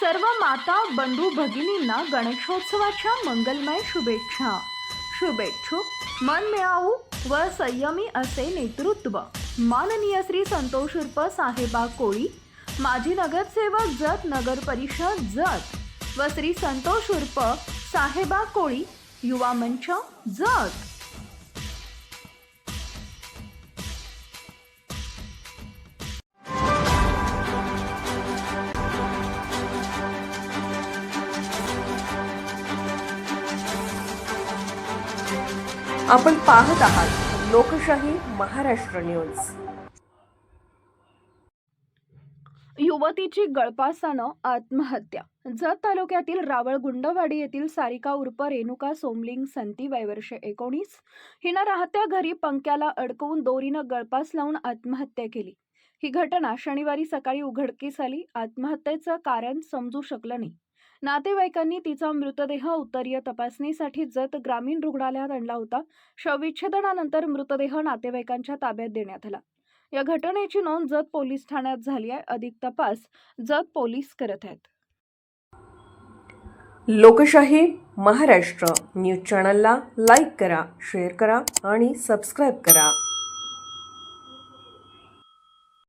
सर्व माता बंधू भगिनींना गणेशोत्सवाच्या मंगलमय शुभेच्छा. शुभेच्छुक मन मिळावू व संयमी असे नेतृत्व. माननीय श्री संतोष उर्फ साहेबा कोळी माजी नगरसेवक जत नगर परिषद जत व श्री संतोष उर्फ साहेबा कोळी युवा मंच जत. आपण पाहत आहात लोकशाही महाराष्ट्र न्यूज. युवतीची गळपासानं आत्महत्या. जत तालुक्यातील रावळ गुंडवाडी येथील सारिका उर्फ रेणुका सोमलिंग संती वयवर्ष एकोणीस हिनं राहत्या घरी पंख्याला अडकवून दोरीनं गळपास लावून आत्महत्या केली. ही घटना शनिवारी सकाळी उघडकीस आली. आत्महत्येचं कारण समजू शकलं नाही. नातेवाईकांनी तिचा मृतदेह उत्तरीय तपासणीसाठी जत ग्रामीण रुग्णालयात आणला होता. शवविच्छेदनानंतर मृतदेह नातेवाईकांच्या ताब्यात देण्यात आला. या घटनेची नोंद जत पोलीस ठाण्यात झाली आहे. अधिक तपास जत पोलीस करत आहेत. लोकशाही महाराष्ट्र न्यूज चॅनलला लाईक करा शेअर करा आणि सबस्क्राईब करा.